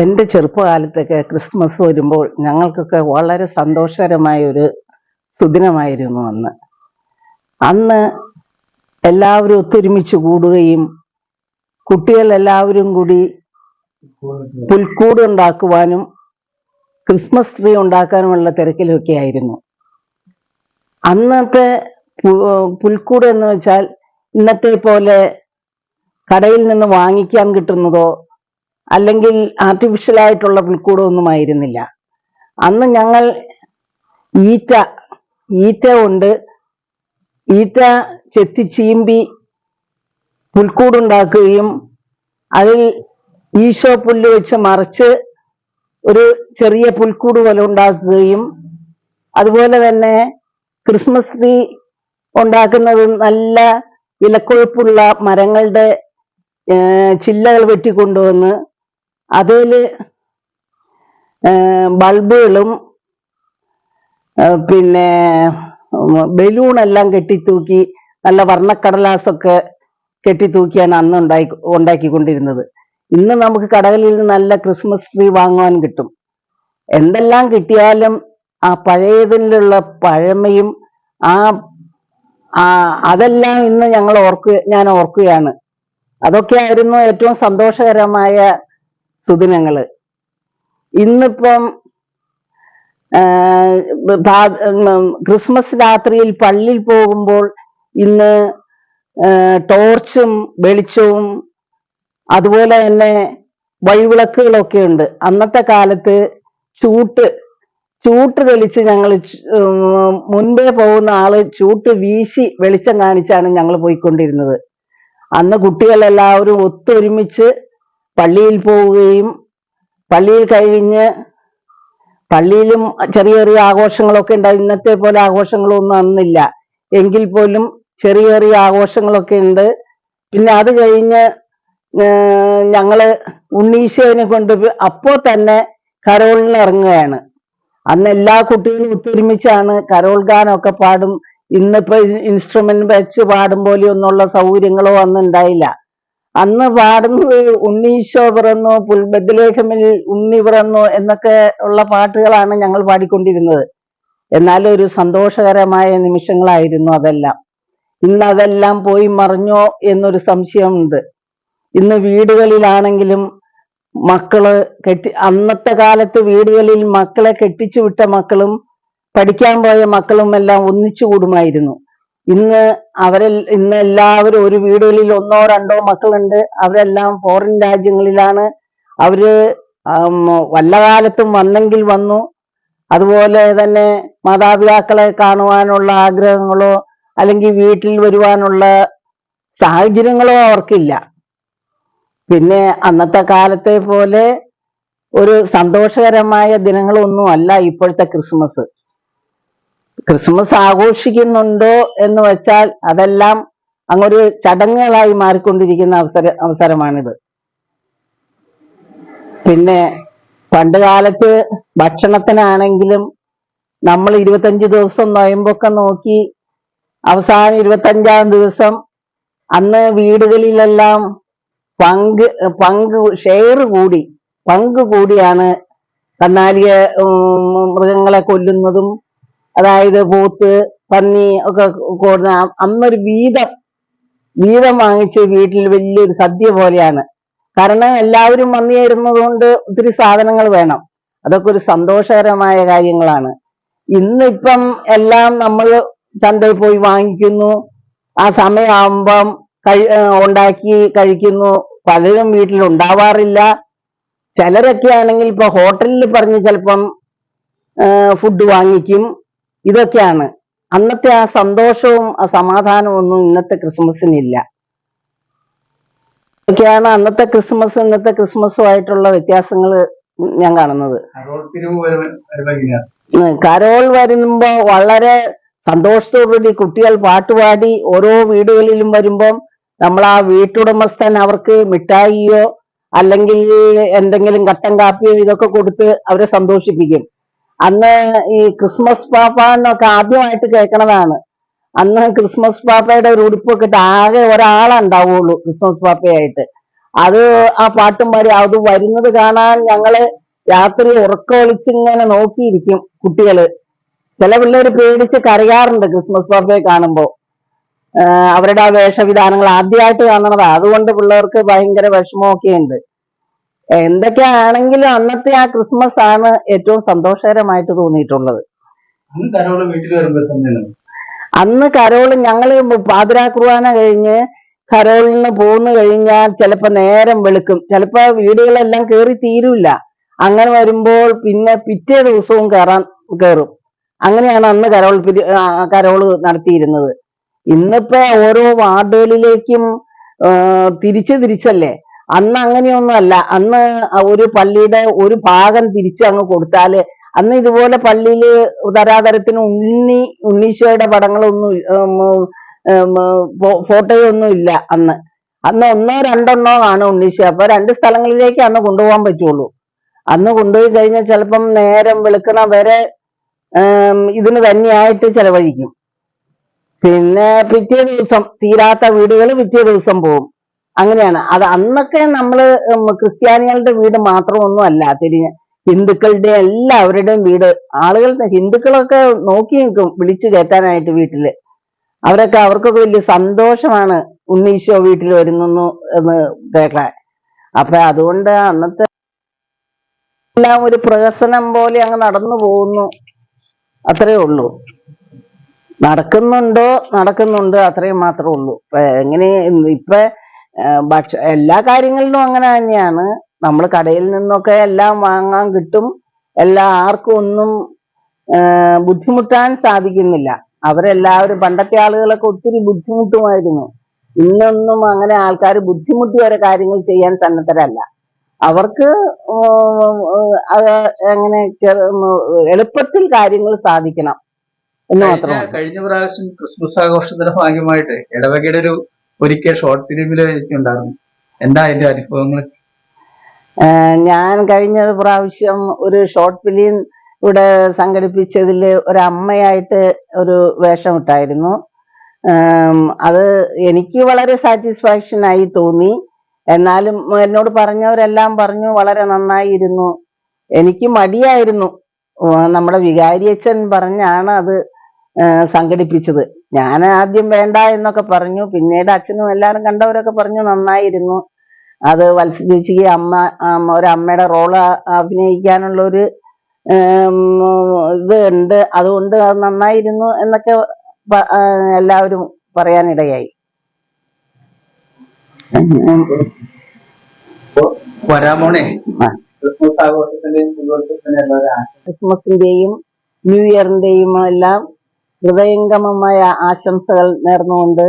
എന്റെ ചെറുപ്പകാലത്തൊക്കെ ക്രിസ്മസ് വരുമ്പോൾ ഞങ്ങൾക്കൊക്കെ വളരെ സന്തോഷകരമായ ഒരു സുദിനമായിരുന്നു അന്ന്. അന്ന് എല്ലാവരും ഒത്തൊരുമിച്ച് കൂടുകയും കുട്ടികൾ എല്ലാവരും കൂടി പുൽക്കൂട് ഉണ്ടാക്കുവാനും ക്രിസ്മസ് ട്രീ ഉണ്ടാക്കാനുമുള്ള തിരക്കിലൊക്കെ ആയിരുന്നു. അന്നത്തെ പുൽക്കൂട് എന്ന് വെച്ചാൽ ഇന്നത്തെ പോലെ കടയിൽ നിന്ന് വാങ്ങിക്കാൻ കിട്ടുന്നതോ അല്ലെങ്കിൽ ആർട്ടിഫിഷ്യൽ ആയിട്ടുള്ള പുൽക്കൂടോ ഒന്നും ആയിരുന്നില്ല അന്ന് ഞങ്ങൾ ഈറ്റ ഈറ്റ കൊണ്ട് ഈറ്റ ചെത്തി ചീമ്പി പുൽക്കൂടുണ്ടാക്കുകയും അതിൽ ഈശോ പുല്ല് വെച്ച് മറിച്ച് ഒരു ചെറിയ പുൽക്കൂട് പോലെ ഉണ്ടാക്കുകയും അതുപോലെ തന്നെ ക്രിസ്മസ് ട്രീ ഉണ്ടാക്കുന്നത് നല്ല വിലക്കൊഴുപ്പുള്ള മരങ്ങളുടെ ചില്ലകൾ വെട്ടിക്കൊണ്ടുവന്ന് അതിൽ ബൾബുകളും പിന്നെ ബലൂണെല്ലാം കെട്ടിത്തൂക്കി നല്ല വർണക്കടലാസൊക്കെ കെട്ടിത്തൂക്കിയാണ് അന്ന് ഉണ്ടായി ഉണ്ടാക്കിക്കൊണ്ടിരുന്നത്. ഇന്ന് നമുക്ക് കടകളിൽ നല്ല ക്രിസ്മസ് ട്രീ വാങ്ങുവാൻ കിട്ടും. എന്തെല്ലാം കിട്ടിയാലും ആ പഴയതിലുള്ള പഴമയും ആ അതെല്ലാം ഇന്ന് ഞങ്ങൾ ഓർക്കുക ഞാൻ ഓർക്കുകയാണ്. അതൊക്കെയായിരുന്നു ഏറ്റവും സന്തോഷകരമായ സുദിനങ്ങൾ. ഇന്നിപ്പം ക്രിസ്മസ് രാത്രിയിൽ പള്ളിയിൽ പോകുമ്പോൾ ഇന്ന് ടോർച്ചും വെളിച്ചവും അതുപോലെ തന്നെ വഴിവിളക്കുകളൊക്കെ ഉണ്ട് അന്നത്തെ കാലത്ത് ചൂട്ട് ചൂട്ട് തെളിച്ച് ഞങ്ങൾ മുൻപേ പോകുന്ന ആൾ ചൂട്ട് വീശി വെളിച്ചം കാണിച്ചാണ് ഞങ്ങൾ പോയിക്കൊണ്ടിരുന്നത്. അന്ന് കുട്ടികളെല്ലാവരും ഒത്തൊരുമിച്ച് പള്ളിയിൽ പോവുകയും പള്ളിയിൽ കഴിഞ്ഞ് പള്ളിയിലും ചെറിയ ചെറിയ ആഘോഷങ്ങളൊക്കെ ഉണ്ട്. ഇന്നത്തെ പോലെ ആഘോഷങ്ങളൊന്നും അന്നില്ല. എങ്കിൽ പോലും ചെറിയ ചെറിയ ആഘോഷങ്ങളൊക്കെ ഉണ്ട്. പിന്നെ അത് കഴിഞ്ഞ് ഞങ്ങൾ ഉണ്ണീശോനെ കൊണ്ട് അപ്പോൾ തന്നെ കരോളിന് ഇറങ്ങുകയാണ്. അന്ന് എല്ലാ കുട്ടികളും ഒത്തൊരുമിച്ചാണ് കരോൾ ഗാനമൊക്കെ പാടും. ഇന്നിപ്പോ ഇൻസ്ട്രുമെന്റ് വെച്ച് പാടും പോലെ ഒന്നുള്ള സൗകര്യങ്ങളോ അന്ന് ഉണ്ടായില്ല. അന്ന് പാടുന്നത് ഉണ്ണീശോ പിറന്നു പുൽബദ്ലേഖമിൽ ഉണ്ണി പിറന്നു എന്നൊക്കെ ഉള്ള പാട്ടുകളാണ് ഞങ്ങൾ പാടിക്കൊണ്ടിരുന്നത്. എന്നാൽ ഒരു സന്തോഷകരമായ നിമിഷങ്ങളായിരുന്നു അതെല്ലാം. ഇന്ന് അതെല്ലാം പോയി മറിഞ്ഞോ എന്നൊരു സംശയമുണ്ട്. ഇന്ന് വീടുകളിലാണെങ്കിലും മക്കൾ കെട്ടി അന്നത്തെ കാലത്ത് വീടുകളിൽ മക്കളെ കെട്ടിച്ചു വിട്ട മക്കളും പഠിക്കാൻ പോയ മക്കളും എല്ലാം ഒന്നിച്ചു കൂടുമായിരുന്നു. ഇന്ന് അവരെ ഇന്ന് എല്ലാവരും ഒരു വീടുകളിൽ ഒന്നോ രണ്ടോ മക്കളുണ്ട്. അവരെല്ലാം ഫോറിൻ രാജ്യങ്ങളിലാണ്. അവർ വല്ല കാലത്തും വന്നെങ്കിൽ വന്നു. അതുപോലെ തന്നെ മാതാപിതാക്കളെ കാണുവാനുള്ള ആഗ്രഹങ്ങളോ അല്ലെങ്കിൽ വീട്ടിൽ വരുവാനുള്ള സാഹചര്യങ്ങളോ അവർക്കില്ല. പിന്നെ അന്നത്തെ കാലത്തെ പോലെ ഒരു സന്തോഷകരമായ ദിനങ്ങളൊന്നും അല്ല ഇപ്പോഴത്തെ ക്രിസ്മസ്. ക്രിസ്മസ് ആഘോഷിക്കുന്നുണ്ടോ എന്ന് വെച്ചാൽ അതെല്ലാം അങ്ങൊരു ചടങ്ങുകളായി മാറിക്കൊണ്ടിരിക്കുന്ന അവസര അവസരമാണിത്. പിന്നെ പണ്ട് കാലത്ത് ഭക്ഷണത്തിനാണെങ്കിലും നമ്മൾ ഇരുപത്തഞ്ച് ദിവസം നൊയമ്പൊക്കെ നോക്കി അവസാനം ഇരുപത്തഞ്ചാം ദിവസം അന്ന് വീടുകളിലെല്ലാം പങ്ക് പങ്ക് ഷെയർ കൂടി പങ്ക് കൂടിയാണ് കന്നാലിയ മൃഗങ്ങളെ കൊല്ലുന്നതും അതായത് പോത്ത് പന്നി ഒക്കെ കൂടുന്ന അന്നൊരു വീതം വീതം വാങ്ങിച്ച് വീട്ടിൽ വലിയൊരു സദ്യ പോലെയാണ്. കാരണം എല്ലാവരും വന്നിരുന്നതുകൊണ്ട് ഒത്തിരി സാധനങ്ങൾ വേണം. അതൊക്കെ ഒരു സന്തോഷകരമായ കാര്യങ്ങളാണ്. ഇന്നിപ്പം എല്ലാം നമ്മൾ ചന്തയിൽ പോയി വാങ്ങിക്കുന്നു. ആ സമയമാകുമ്പം കഴി ഉണ്ടാക്കി കഴിക്കുന്നു. പലരും വീട്ടിൽ ഉണ്ടാവാറില്ല. ചിലരൊക്കെ ആണെങ്കിൽ ഇപ്പൊ ഹോട്ടലിൽ പറഞ്ഞ് ചിലപ്പം ഫുഡ് വാങ്ങിക്കും. ഇതൊക്കെയാണ്. അന്നത്തെ ആ സന്തോഷവും ആ സമാധാനവും ഒന്നും ഇന്നത്തെ ക്രിസ്മസിനില്ല ഇതൊക്കെയാണ് അന്നത്തെ ക്രിസ്മസ് ഇന്നത്തെ ക്രിസ്മസുമായിട്ടുള്ള വ്യത്യാസങ്ങൾ ഞാൻ കാണുന്നത്. കരോൾ വരുമ്പോ വളരെ സന്തോഷത്തോടുകൂടി കുട്ടികൾ പാട്ടുപാടി ഓരോ വീടുകളിലും വരുമ്പം നമ്മൾ ആ വീട്ടുടമസ്ഥൻ അവർക്ക് മിഠായിയോ അല്ലെങ്കിൽ എന്തെങ്കിലും കട്ടൻ കാപ്പിയോ ഇതൊക്കെ കൊടുത്ത് അവരെ സന്തോഷിപ്പിക്കും. അന്ന് ഈ ക്രിസ്മസ് പാപ്പ എന്നൊക്കെ ആദ്യമായിട്ട് കേൾക്കണതാണ്. അന്ന് ക്രിസ്മസ് പാപ്പയുടെ ഒരു ഉടുപ്പൊക്കെ ഇട്ട് ആകെ ഒരാളുണ്ടാവുള്ളൂ ക്രിസ്മസ് പാപ്പയായിട്ട്. അത് ആ പാട്ടും പാടി അത് വരുന്നത് കാണാൻ ഞങ്ങൾ രാത്രി ഉറക്കമൊളിച്ചിങ്ങനെ നോക്കിയിരിക്കും കുട്ടികൾ. ചില പിള്ളേര് പേടിച്ച് കരയാറുണ്ട് ക്രിസ്മസ് പാപ്പയെ കാണുമ്പോ. അവരുടെ ആ വേഷവിധാനങ്ങൾ ആദ്യമായിട്ട് കാണണതാ. അതുകൊണ്ട് പിള്ളേർക്ക് ഭയങ്കര വിഷമമൊക്കെ ഉണ്ട് എന്തൊക്കെയാണെങ്കിലും അന്നത്തെ ആ ക്രിസ്മസ് ആണ് ഏറ്റവും സന്തോഷകരമായിട്ട് തോന്നിയിട്ടുള്ളത്. അന്ന് കരോൾ ഞങ്ങൾ പാതിരാ കുർബാന കഴിഞ്ഞ് കരോളിന് പോന്നു കഴിഞ്ഞാൽ ചിലപ്പോ നേരം വെളുക്കും. ചിലപ്പോ വീടുകളെല്ലാം കേറി തീരൂല അങ്ങനെ വരുമ്പോൾ പിന്നെ പിറ്റേ ദിവസവും കയറാൻ കയറും അങ്ങനെയാണ് അന്ന് കരോൾ കരോൾ കരോൾ നടത്തിയിരുന്നത്. ഇന്നിപ്പോ ഓരോ വാർഡുകളിലേക്കും തിരിച്ച് തിരിച്ചല്ലേ? അന്ന് അങ്ങനെയൊന്നുമല്ല. അന്ന് ഒരു പള്ളിയുടെ ഒരു ഭാഗം തിരിച്ചു അങ്ങ് കൊടുത്താൽ അന്ന് ഇതുപോലെ പള്ളിയിൽ തരാതരത്തിന് ഉണ്ണി ഉണ്ണീശോയുടെ പടങ്ങളൊന്നും ഫോട്ടോയൊന്നും ഇല്ല അന്ന്. അന്ന് ഒന്നോ രണ്ടെണ്ണോ ആണ് ഉണ്ണീശോ. അപ്പൊ രണ്ട് സ്ഥലങ്ങളിലേക്ക് അന്ന് കൊണ്ടുപോകാൻ പറ്റുള്ളൂ. അന്ന് കൊണ്ടുപോയി കഴിഞ്ഞാൽ ചിലപ്പം നേരം വെളുക്കണ വരെ ഇതിന് തന്നെയായിട്ട് ചെലവഴിക്കും. പിന്നെ പിറ്റേ ദിവസം തീരാത്ത വീടുകൾ പിറ്റേ ദിവസം പോകും. അങ്ങനെയാണ്. അത് അന്നൊക്കെ നമ്മൾ ക്രിസ്ത്യാനികളുടെ വീട് മാത്രമൊന്നും അല്ല തിരിഞ്ഞ് ഹിന്ദുക്കളുടെ എല്ലാവരുടെയും വീട്. ആളുകൾ ഹിന്ദുക്കളൊക്കെ നോക്കി നിൽക്കും വിളിച്ചു കയറ്റാനായിട്ട് വീട്ടിൽ. അവരൊക്കെ അവർക്കൊക്കെ വലിയ സന്തോഷമാണ് ഉണ്ണീശോ വീട്ടിൽ വരുന്നു എന്ന് കേൾക്കാൻ. അപ്പൊ അതുകൊണ്ട് അന്നത്തെ എല്ലാം ഒരു പ്രഹസനം പോലെ അങ്ങ് നടന്നു പോകുന്നു. അത്രേ ഉള്ളൂ. നടക്കുന്നുണ്ടോ നടക്കുന്നുണ്ട് അത്രയും മാത്രമേ ഉള്ളൂ. എങ്ങനെ ഇപ്പൊ ഭക്ഷ എല്ലാ കാര്യങ്ങളിലും അങ്ങനെ തന്നെയാണ്. നമ്മൾ കടയിൽ നിന്നൊക്കെ എല്ലാം വാങ്ങാൻ കിട്ടും. എല്ലാ ആർക്കും ഒന്നും ബുദ്ധിമുട്ടാൻ സാധിക്കുന്നില്ല. അവരെല്ലാവരും പണ്ടത്തെ ആളുകളൊക്കെ ഒത്തിരി ബുദ്ധിമുട്ടുമായിരുന്നു. ഇന്നൊന്നും അങ്ങനെ ആൾക്കാർ ബുദ്ധിമുട്ടി വരെ കാര്യങ്ങൾ ചെയ്യാൻ സന്നദ്ധരല്ല. അവർക്ക് അത് എങ്ങനെ എളുപ്പത്തിൽ കാര്യങ്ങൾ സാധിക്കണം എന്ന് കഴിഞ്ഞ കഴിഞ്ഞ പ്രാവശ്യം ക്രിസ്മസ് ആഘോഷത്തിന്റെ ഭാഗ്യമായിട്ട് ഇടവകയുടെ ഒരു ഒരിക്കൽ ഷോർട്ട് ഫിലിമിൽ വെച്ചിട്ടുണ്ടായിരുന്നു. എന്താ അതിന്റെ അനുഭവങ്ങൾ ഞാൻ കഴിഞ്ഞ പ്രാവശ്യം ഒരു ഷോർട്ട് ഫിലിം ഇവിടെ സംഘടിപ്പിച്ചതിൽ ഒരു അമ്മയായിട്ട് ഒരു വേഷം ഇട്ടായിരുന്നു അത് എനിക്ക് വളരെ സാറ്റിസ്ഫാക്ഷൻ ആയി തോന്നി. എന്നാലും എന്നോട് പറഞ്ഞവരെല്ലാം പറഞ്ഞു വളരെ നന്നായിരുന്നു. എനിക്ക് മടിയായിരുന്നു. നമ്മുടെ വികാരിയച്ഛൻ പറഞ്ഞാണ് അത് സംഘടിപ്പിച്ചത്. ഞാൻ ആദ്യം വേണ്ട എന്നൊക്കെ പറഞ്ഞു. പിന്നീട് അച്ഛനും എല്ലാവരും കണ്ടവരൊക്കെ പറഞ്ഞു നന്നായിരുന്നു. അത് വത്സ അമ്മ ഒരു അമ്മയുടെ റോൾ അഭിനയിക്കാനുള്ള ഒരു ഇത് ഉണ്ട്. അതുകൊണ്ട് അത് നന്നായിരുന്നു എന്നൊക്കെ എല്ലാവരും പറയാനിടയായി. ക്രിസ്മസിന്റെയും ന്യൂ ഇയറിന്റെയും എല്ലാം ഹൃദയംഗമമായ ആശംസകൾ നേർന്നുകൊണ്ട്